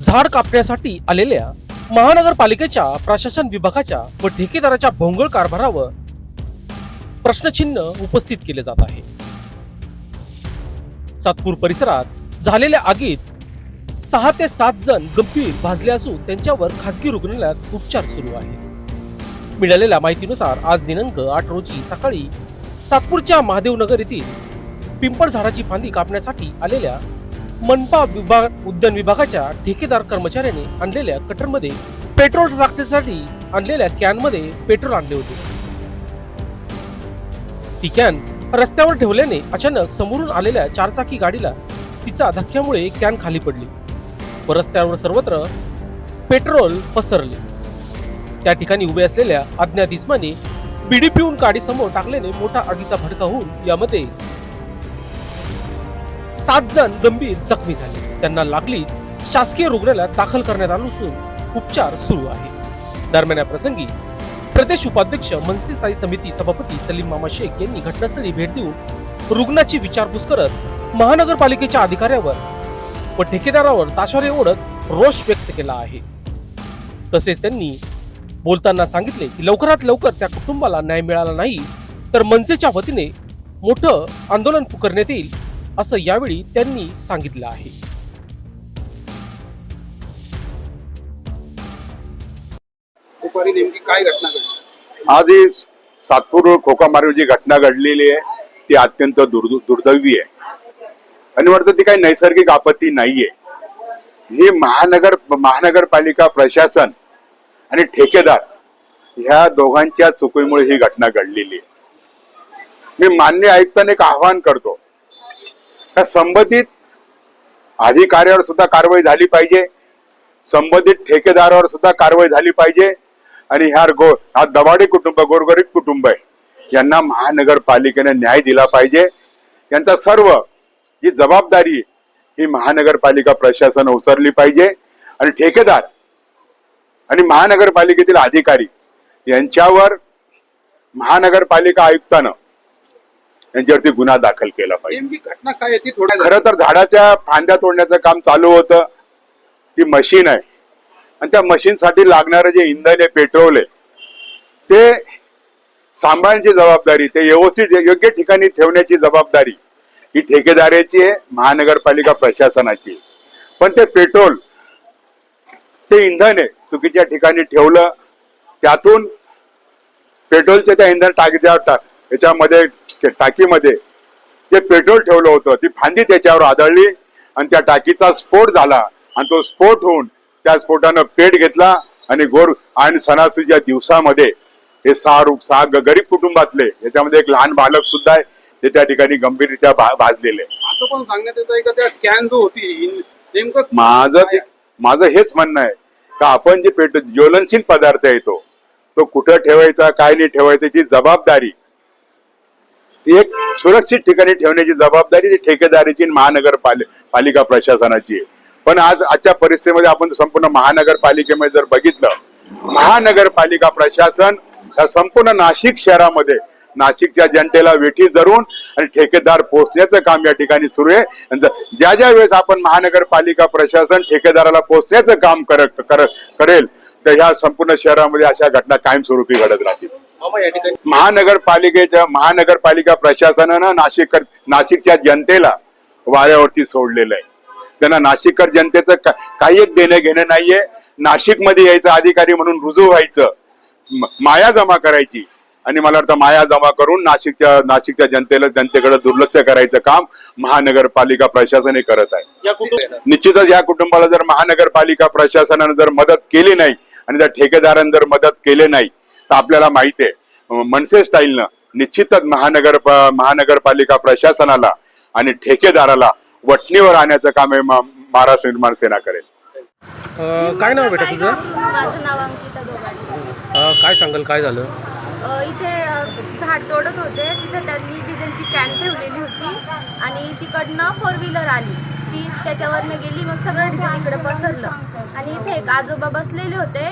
झाड कापण्यासाठी आलेल्या महानगरपालिकेच्या प्रशासन विभागाच्या व ठेकेदाराच्या भोंगळ कारभारावर प्रश्नचिन्ह उपस्थित केले जात आहे. सातपूर परिसरात झालेल्या आगीत सहा ते सात जण गंभीर भाजले असून त्यांच्यावर खासगी रुग्णालयात उपचार सुरू आहे. मिळालेल्या माहितीनुसार आज दिनांक आठ रोजी सकाळी सातपूरच्या महादेवनगर येथील पिंपळ झाडाची फांदी कापण्यासाठी आलेल्या मनपा विभाग उद्यान विभागाच्या ठेकेदार कर्मचाऱ्याने आणलेल्या कटरमध्ये पेट्रोल टाकण्यासाठी आणलेल्या कॅनमध्ये पेट्रोल आणले होते. ती कॅन रस्त्यावर ठेवल्याने अचानक समोरून आलेल्या चारचाकी गाडीला तिचा धक्क्यामुळे कॅन खाली पडली. व रस्त्यावर सर्वत्र पेट्रोल पसरले. त्या ठिकाणी उभे असलेल्या अज्ञात इस्माने बिडी पिऊन गाडीसमोर टाकल्याने मोठा आगीचा भडका होऊन यामध्ये सात जण गंभीर जखमी झाले. त्यांना लागली शासकीय रुग्णालयात दाखल करण्यात आलं असून उपचार सुरू आहे दरम्यान या प्रसंगी प्रदेश उपाध्यक्ष मनसे स्थायी समिती सभापती सलीम मामा शेख यांनी घटनास्थळी भेट देऊन रुग्णाची विचारपूस करत महानगरपालिकेच्या अधिकाऱ्यावर व ठेकेदारावर ताशारे ओढत रोष व्यक्त केला आहे. तसेच त्यांनी बोलताना सांगितले की लवकरात लवकर त्या कुटुंबाला न्याय मिळाला नाही तर मनसेच्या वतीने मोठं आंदोलन पुकारण्यात येईल असं यावेळी त्यांनी सांगितलं आहे. दुपारी नेमकी काय घटना घडली? आज ही सातपूर खोकामारी जी घटना घडलेली आहे ती अत्यंत दुर्द दुर्दैवी आहे. आणि वाटतं ती काही नैसर्गिक आपत्ती नाहीये. ही महानगर महानगरपालिका प्रशासन आणि ठेकेदार ह्या दोघांच्या चुकीमुळे ही घटना घडलेली आहे. मी मान्य आयुक्तांना एक आवाहन करतो. का संबंधित अधिकाऱ्यावर सुद्धा कारवाई झाली पाहिजे. संबंधित ठेकेदारावर सुद्धा कारवाई झाली पाहिजे. आणि ह्या गो हा दबाडे कुटुंब गोरगरीब कुटुंब आहे. यांना महानगरपालिकेने न्याय दिला पाहिजे. यांचा सर्व जी जबाबदारी ही महानगरपालिका प्रशासन उचलली पाहिजे. आणि ठेकेदार आणि महानगरपालिकेतील अधिकारी यांच्यावर महानगरपालिका आयुक्तानं यांच्यावरती गुन्हा दाखल केला पाहिजे. खरं तर झाडाच्या फांद्या तोडण्याचं काम चालू होतं. ती मशीन आहे. आणि त्या मशीनसाठी लागणारं जे इंधन आहे पेट्रोल आहे ते सांभाळण्याची जबाबदारी ते व्यवस्थित योग्य ठिकाणी ठेवण्याची जबाबदारी ही ठेकेदाराची आहे महानगरपालिका प्रशासनाची. पण ते पेट्रोल ते इंधन आहे चुकीच्या ठिकाणी ठेवलं त्यातून पेट्रोलचे त्या इंधन टाकीच्या टा- याच्यामध्ये टाकीमध्ये जे पेट्रोल ठेवलं होतं ती फांदी त्याच्यावर आदळली आणि त्या टाकीचा स्फोट झाला. आणि तो स्फोट होऊन त्या स्फोटानं पेट घेतला आणि गोर आणि सणासुदीच्या दिवसामध्ये हे सहा रु- सहा गरीब कुटुंबातले याच्यामध्ये एक लहान बालक सुद्धा आहे ते त्या ठिकाणी गंभीररित्या भाजलेले. असं पण सांगण्यात येत आहे का? त्या कॅन जो होती इन- नेमकं माझं माझं हेच म्हणणं आहे का आपण जे पेट ज्वलनशील पदार्थ येतो तो कुठं ठेवायचा काय नाही ठेवायचा ती जबाबदारी ती एक सुरक्षित ठिकाणी ठेवण्याची जबाबदारी ठेकेदारीची महानगर पालिका प्रशासनाची आहे. पण आज आजच्या परिस्थितीमध्ये आपण संपूर्ण महानगरपालिकेमध्ये जर बघितलं महानगरपालिका प्रशासन या संपूर्ण नाशिक शहरामध्ये नाशिकच्या जनतेला वेठी धरून आणि ठेकेदार पोचण्याचं काम या ठिकाणी सुरू आहे. ज्या ज्या वेळेस आपण महानगरपालिका प्रशासन ठेकेदाराला पोचण्याचं काम करत कर- करेल तर ह्या संपूर्ण शहरामध्ये अशा घटना कायमस्वरूपी घडत राहतील. महानगरपालिकेच्या महानगरपालिका प्रशासनानं नाशिक नाशिकच्या जनतेला वाऱ्यावरती सोडलेलं आहे. त्यांना नाशिककर जनतेचं काही एक देणं घेणं नाहीये. नाशिकमध्ये यायचं अधिकारी म्हणून रुजू व्हायचं माया जमा करायची. आणि मला वाटतं माया जमा करून नाशिकच्या नाशिकच्या जनतेला जनतेकडे दुर्लक्ष करायचं काम महानगरपालिका प्रशासन हे करत आहे. निश्चितच या कुटुंबाला जर महानगरपालिका प्रशासनानं जर मदत केली नाही आणि जर ठेकेदारानं जर मदत केली नाही तर आपल्याला माहिती आहे. मनसे स्टाईलनं निश्चितच महानगर महानगरपालिका प्रशासनाला आणि ठेकेदाराला वटणीवर आणण्याचं काम हे महाराष्ट्र निर्माण सेना करेल. काय नाव बेटा तुझं? माझं नाव अंकिता दोघाडे अं, काय सांगाल काय झालं? इथे झाड तोडत होते. तिथे त्यांनी डिझेलची कॅन ठेवलेली होती आणि तिकडनं फोर व्हीलर आली. ती त्याच्यावरनं गेली मग सगळं डिझेल इकडे पसरलं. आणि इथे एक आजोबा बसलेले होते.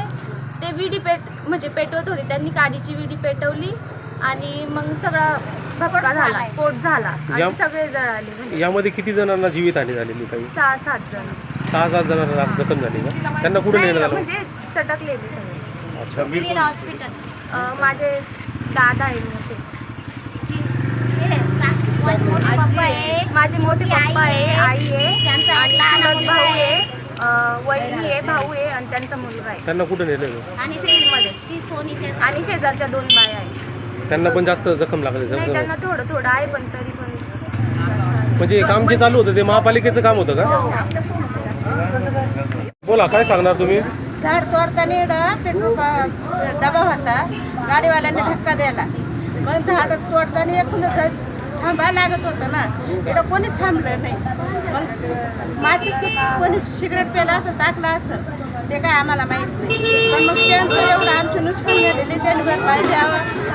ते विडी पेट म्हणजे पेटवत होते. त्यांनी गाडीची विडी पेटवली आणि मग सगळा धक्का झाला स्फोट झाला. या- आणि सगळे जळाले म्हणजे. यामध्ये किती जणांना जीवितहानी झालेली काही? सहा सात जण. सहा सात जण जखम झाली का? त्यांना कुठे नाही, आलं म्हणजे चटकले ते सगळे. अच्छा. हॉस्पिटल. अं, माझे दादा आहे मोठे आजी माझे मोठे पप्पा आहे आई आहे. आणि चुलत आहे भाऊ आहे आणि त्यांचा मुलगा आहे. त्यांना कुठे नेलं आणि सिव्हिलमध्ये. आणि शेजारच्या दोन बाया आहेत. त्यांना पण जास्त जखम लागली नाही त्यांना थोडं थोडं आहे पण तरी पण. म्हणजे काम जे चालू होतं ते महापालिकेचं काम होतं का? हो. बोला काय सांगणार तुम्ही? झाड तोडताना इकडं पेट्रोल डबा होता. गाडीवाल्यांनी धक्का द्यायला. पण झाडं तोडताना एकूण थांबायला लागत होतं ना इकडं कोणीच थांबलं नाही. मग माझी कोणी सिगरेट पेला असं टाकलं असं ते काय आम्हाला माहीत नाही. पण मग त्यांचं एवढं आमची नुकसान झालेली त्यांनी पाहिजे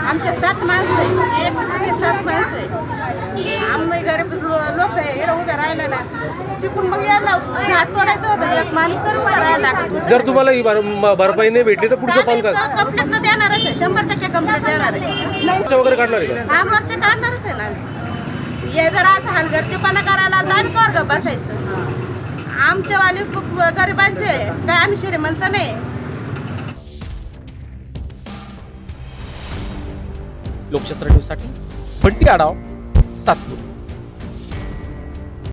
आमच्या सात माणसं आहे एक सात माणसं आहे आम्ही गरीब लोक आहे इकडं उभं राहिलं ना मग झाड तोडायचं होतं. एक माणूस तर उभा. जर तुम्हाला ही भर- भरपाई नाही भेटली तर पुढचं पाऊल काय कंप्लेंट तर देणारच आहे. शंभर टक्के कंप्लेंट देणार आहे. खर्च वगैरे काढणार आहे का? हा वरचे काढणारच आहे ना. हे जर असं हलगर्जीपणा करायला आलं तर आम्ही कर बसायचं. आमच्यावाले खूप गरिबांचे आहे. काय आम्ही श्रीमंत नाही. लोकशास्त्र न्यूजसाठी बंटी आढाव सातपूर.